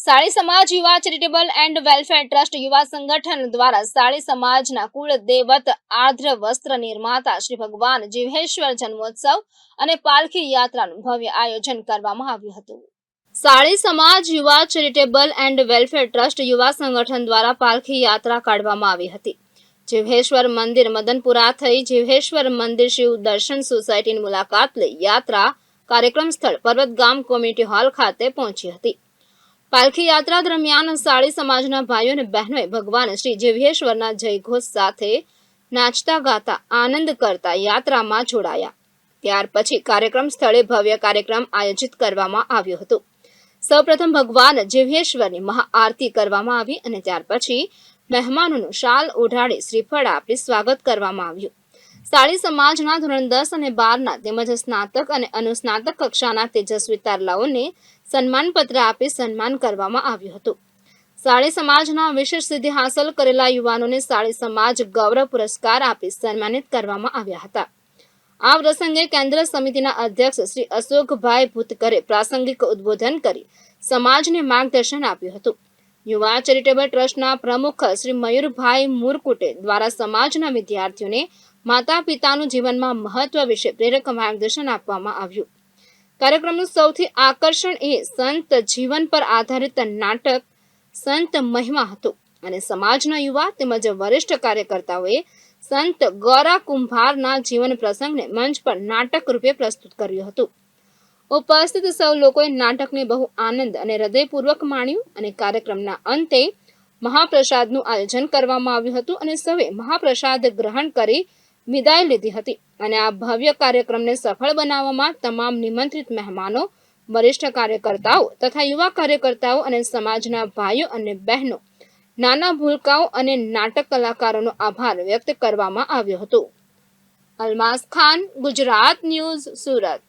સાળી સમાજ યુવા charitable and welfare trust યુવા સંગઠન દ્વારા સાળી સમાજના કુળ દેવત આર્દ્ર વસ્ત્ર નિર્માતા શ્રી ભગવાન જીવેશ્વર જન્મોત્સવ અને પાલખી યાત્રાનું ભવ્ય આયોજન કરવામાં આવ્યું હતું. સાળી સમાજ યુવા ચેરિટેબલ એન્ડ વેલફેર ટ્રસ્ટ યુવા સંગઠન દ્વારા પાલખી યાત્રા કાઢવામાં આવી હતી. જીવેશ્વર મંદિર મદનપુરા થઈ જીવેશ્વર મંદિર શિવ દર્શન સોસાયટીની મુલાકાત લઈ યાત્રા કાર્યક્રમ સ્થળ પર્વત ગામ કોમ્યુનિટી હોલ ખાતે પહોંચી હતી. પાલખી યાત્રા દરમિયાન સાળી સમાજના ભાઈઓ અને બહેનોએ ભગવાન શ્રી જીવેશ્વરના જયઘોષ સાથે નાચતા, ગાતા, આનંદ કરતા યાત્રામાં જોડાયા. ત્યાર પછી કાર્યક્રમ સ્થળે ભવ્ય કાર્યક્રમ આયોજિત કરવામાં આવ્યો હતો. સૌપ્રથમ ભગવાન જીવેશ્વરની મહાઆરતી કરવામાં આવી અને ત્યાર પછી મહેમાનોનું શાલ ઓઢાડી શ્રીફળ આપી સ્વાગત કરવામાં આવ્યું. સાળી સમાજના ધોરણ દસ અને બારના તેમજ સ્નાતક અને અનુસ્નાતક કક્ષાના તેજસ્વી તારલાઓને સન્માનપત્ર આપી સન્માન કરવામાં આવ્યું હતું. સાળી સમાજના વિશેષ સિદ્ધિ હાંસલ કરેલા યુવાનોને સાળી સમાજ ગૌરવ પુરસ્કાર આપી સન્માનિત કરવામાં આવ્યા હતા. આ પ્રસંગે કેન્દ્ર સમિતિના અધ્યક્ષ શ્રી અશોકભાઈ ભૂતકરે પ્રાસંગિક ઉદ્બોધન કરી સમાજને માર્ગદર્શન આપ્યું હતું. યુવા ચેરિટેબલ ટ્રસ્ટના પ્રમુખ શ્રી મયુરભાઈ મુરકુટે દ્વારા સમાજના વિદ્યાર્થીઓને માતા પિતાનું જીવનમાં મહત્વ વિશે પ્રેરક માર્ગદર્શન આપવામાં આવ્યું. કાર્યક્રમનું સૌથી આકર્ષણ એ સંત જીવન પર આધારિત નાટક, સંત મહિમા હતું અને સમાજના યુવા તેમજ વરિષ્ઠ કાર્યકર્તાઓએ સંત ગૌરા કુંભારના જીવન પ્રસંગને મંચ પર નાટક રૂપે પ્રસ્તુત કર્યું હતું. ઉપસ્થિત સૌ લોકોએ નાટકને બહુ આનંદ અને હૃદયપૂર્વક માણ્યું અને કાર્યક્રમના અંતે મહાપ્રસાદનું આયોજન કરવામાં આવ્યું હતું અને સૌએ મહાપ્રસાદ ગ્રહણ કરી વિદાય લીધી હતી અને આ ભવ્ય કાર્યક્રમને સફળ બનાવવામાં તમામ નિમંત્રિત મહેમાનો, વરિષ્ઠ કાર્યકર્તાઓ તથા યુવા કાર્યકર્તાઓ અને સમાજના ભાઈઓ અને બહેનો, નાના ભૂલકાઓ અને નાટક કલાકારોનો આભાર વ્યક્ત કરવામાં આવ્યો હતો. અલમાસ ખાન, ગુજરાત ન્યૂઝ, સુરત.